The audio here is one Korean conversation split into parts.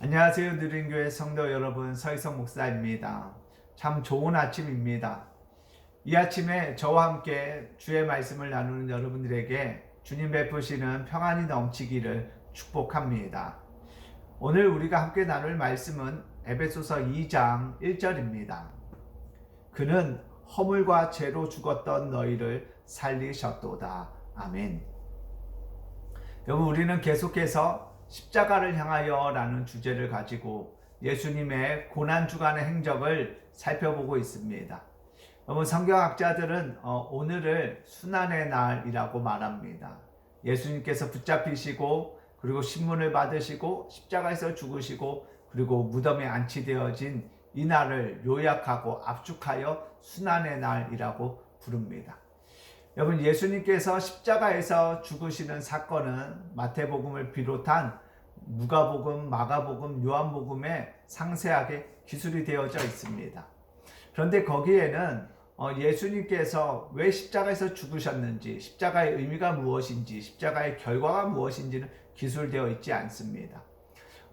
안녕하세요. 느린교회 성도 여러분, 서희성 목사입니다. 참 좋은 아침입니다. 이 아침에 저와 함께 주의 말씀을 나누는 여러분들에게 주님 베푸시는 평안이 넘치기를 축복합니다. 오늘 우리가 함께 나눌 말씀은 에베소서 2장 1절입니다. 그는 허물과 죄로 죽었던 너희를 살리셨도다. 아멘. 여러분, 우리는 계속해서 십자가를 향하여 라는 주제를 가지고 예수님의 고난 주간의 행적을 살펴보고 있습니다. 성경학자들은 어, 오늘을 순환의 날이라고 말합니다. 예수님께서 붙잡히시고, 그리고 신문을 받으시고, 십자가에서 죽으시고, 그리고 무덤에 안치되어진 이 날을 요약하고 압축하여 순환의 날이라고 부릅니다. 여러분 예수님께서 십자가에서 죽으시는 사건은 마태복음을 비롯한 누가복음, 마가복음, 요한복음에 상세하게 기술이 되어져 있습니다. 그런데 거기에는 어, 예수님께서 왜 십자가에서 죽으셨는지, 십자가의 의미가 무엇인지, 십자가의 결과가 무엇인지는 기술되어 있지 않습니다.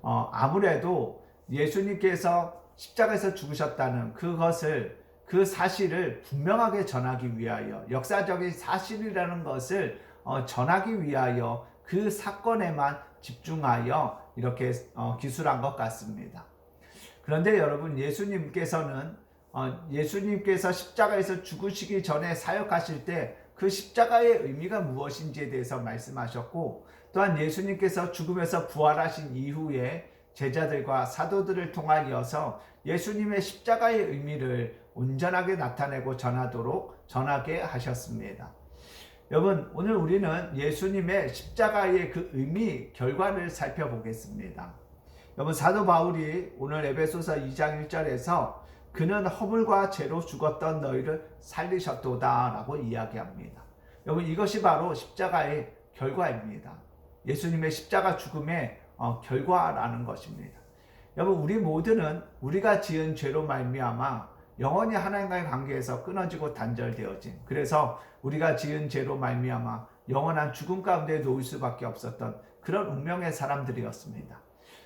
어, 아무래도 예수님께서 십자가에서 죽으셨다는 그것을 그 사실을 분명하게 전하기 위하여 역사적인 사실이라는 것을 어, 전하기 위하여 그 사건에만 집중하여 이렇게 어, 기술한 것 같습니다. 그런데 여러분 예수님께서는 어, 예수님께서 십자가에서 죽으시기 전에 사역하실 때 그 십자가의 의미가 무엇인지에 대해서 말씀하셨고 또한 예수님께서 죽음에서 부활하신 이후에 제자들과 사도들을 통하여서 예수님의 십자가의 의미를 온전하게 나타내고 전하도록 전하게 하셨습니다. 여러분, 오늘 우리는 예수님의 십자가의 그 의미, 결과를 살펴보겠습니다. 여러분, 사도 바울이 오늘 에베소서 2장 1절에서 그는 허물과 죄로 죽었던 너희를 살리셨도다 라고 이야기합니다. 여러분, 이것이 바로 십자가의 결과입니다. 예수님의 십자가 죽음의 어, 결과라는 것입니다. 여러분, 우리 모두는 우리가 지은 죄로 말미암아 영원히 하나님과의 관계에서 끊어지고 단절되어진 그래서 우리가 지은 죄로 말미암아 영원한 죽음 가운데 놓일 수밖에 없었던 그런 운명의 사람들이었습니다.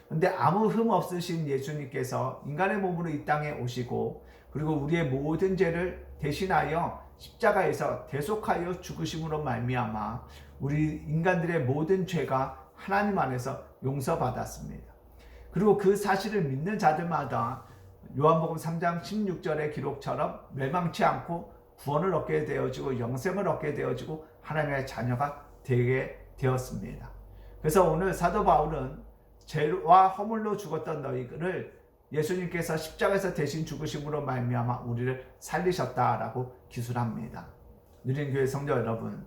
근데 아무 흠 없으신 예수님께서 인간의 몸으로 이 땅에 오시고 그리고 우리의 모든 죄를 대신하여 십자가에서 대속하여 죽으심으로 말미암아 우리 인간들의 모든 죄가 하나님 안에서 용서받았습니다. 그리고 그 사실을 믿는 자들마다 요한복음 3장 16절의 기록처럼 멸망치 않고 구원을 얻게 되어지고 영생을 얻게 되어지고 하나님의 자녀가 되게 되었습니다. 그래서 오늘 사도 바울은 죄와 허물로 죽었던 너희를 예수님께서 십자가에서 대신 죽으심으로 말미암아 우리를 살리셨다라고 기술합니다. 느린 교회 성도 여러분,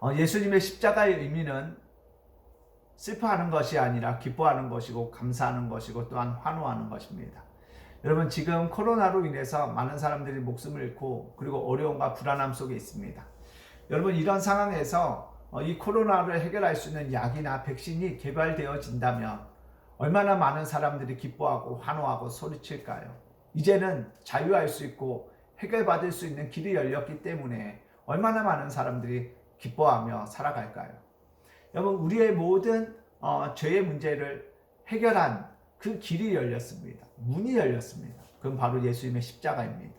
어, 예수님의 십자가의 의미는 슬퍼하는 것이 아니라 기뻐하는 것이고 감사하는 것이고 또한 환호하는 것입니다. 여러분 지금 코로나로 인해서 많은 사람들이 목숨을 잃고 그리고 어려움과 불안함 속에 있습니다. 여러분 이런 상황에서 어, 이 코로나를 해결할 수 있는 약이나 백신이 개발되어진다면 얼마나 많은 사람들이 기뻐하고 환호하고 소리칠까요? 이제는 자유할 수 있고 해결받을 수 있는 길이 열렸기 때문에 얼마나 많은 사람들이 기뻐하며 살아갈까요? 여러분 우리의 모든 어, 죄의 문제를 해결한 그 길이 열렸습니다. 문이 열렸습니다. 그건 바로 예수님의 십자가입니다.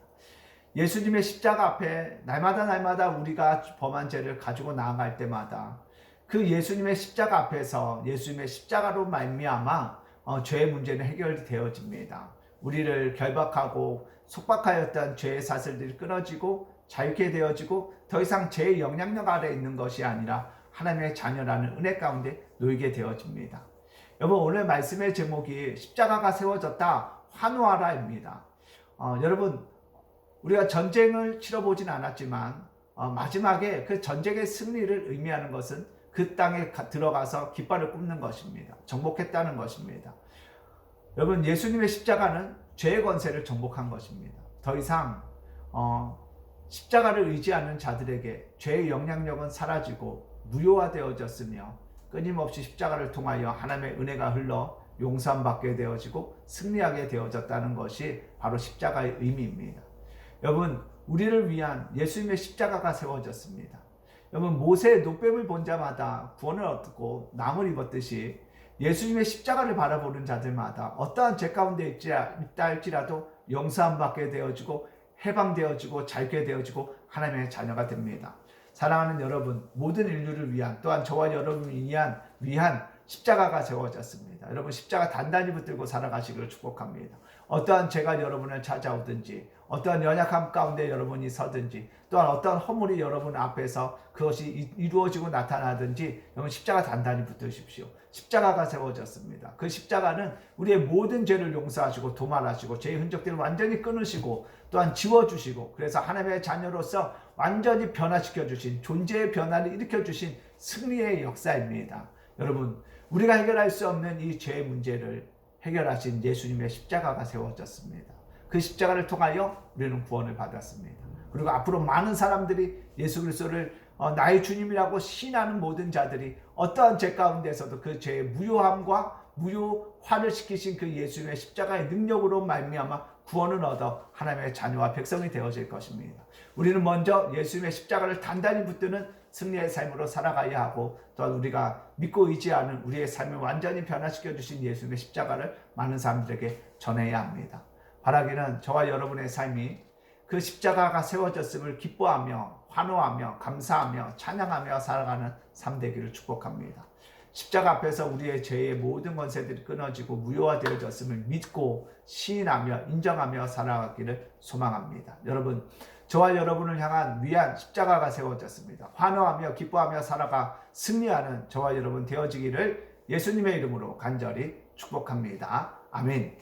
예수님의 십자가 앞에 날마다 날마다 우리가 범한 죄를 가지고 나아갈 때마다 그 예수님의 십자가 앞에서 예수님의 십자가로 말미암아 어, 죄의 문제는 해결되어집니다. 우리를 결박하고 속박하였던 죄의 사슬들이 끊어지고 자유케 되어지고 더 이상 죄의 영향력 아래 있는 것이 아니라 하나님의 자녀라는 은혜 가운데 놓이게 되어집니다. 여러분 오늘 말씀의 제목이 십자가가 세워졌다 환호하라입니다. 어, 여러분 우리가 전쟁을 치러보진 않았지만 어, 마지막에 그 전쟁의 승리를 의미하는 것은 그 땅에 가, 들어가서 깃발을 굽는 것입니다. 정복했다는 것입니다. 여러분 예수님의 십자가는 죄의 권세를 정복한 것입니다. 더 이상 어, 십자가를 의지하는 자들에게 죄의 영향력은 사라지고 무효화되어졌으며 끊임없이 십자가를 통하여 하나님의 은혜가 흘러 용서함 받게 되어지고 승리하게 되어졌다는 것이 바로 십자가의 의미입니다. 여러분, 우리를 위한 예수님의 십자가가 세워졌습니다. 여러분, 모세의 노뱀을 본 자마다 구원을 얻고 남을 입었듯이 예수님의 십자가를 바라보는 자들마다 어떠한 죄 가운데 있다 할지라도 용서함 받게 되어지고 해방되어지고 잘게 되어지고 하나님의 자녀가 됩니다. 사랑하는 여러분, 모든 인류를 위한 또한 저와 여러분을 위한 위한 십자가가 세워졌습니다. 여러분 십자가 단단히 붙들고 살아가시기를 축복합니다. 어떠한 죄가 여러분을 찾아오든지 어떠한 연약함 가운데 여러분이 서든지 또한 어떠한 허물이 여러분 앞에서 그것이 이- 이루어지고 나타나든지 여러분 십자가 단단히 붙드십시오. 십자가가 세워졌습니다. 그 십자가는 우리의 모든 죄를 용서하시고 도말하시고 죄의 흔적들을 완전히 끊으시고 또한 지워주시고 그래서 하나님의 자녀로서 완전히 변화시켜 주신 존재의 변화를 일으켜 주신 승리의 역사입니다. 여러분 우리가 해결할 수 없는 이 죄의 문제를 해결하신 예수님의 십자가가 세워졌습니다. 그 십자가를 통하여 우리는 구원을 받았습니다. 그리고 앞으로 많은 사람들이 예수 그리스도를 어, 나의 주님이라고 신하는 모든 자들이 어떠한 죄 가운데서도 그 죄의 무효함과 무효화를 시키신 그 예수님의 십자가의 능력으로 말미암아 구원을 얻어 하나님의 자녀와 백성이 되어질 것입니다. 우리는 먼저 예수님의 십자가를 단단히 붙드는 승리의 삶으로 살아가야 하고 또한 우리가 믿고 의지하는 우리의 삶을 완전히 변화시켜 주신 예수님의 십자가를 많은 사람들에게 전해야 합니다. 바라기는 저와 여러분의 삶이 그 십자가가 세워졌음을 기뻐하며 환호하며 감사하며 찬양하며 살아가는 삶 되기를 축복합니다. 십자가 앞에서 우리의 죄의 모든 권세들이 끊어지고 무효화되어졌음을 믿고 시인하며 인정하며 살아가기를 소망합니다. 여러분 저와 여러분을 향한 위안 십자가가 세워졌습니다. 환호하며 기뻐하며 살아가 승리하는 저와 여러분 되어지기를 예수님의 이름으로 간절히 축복합니다. 아멘.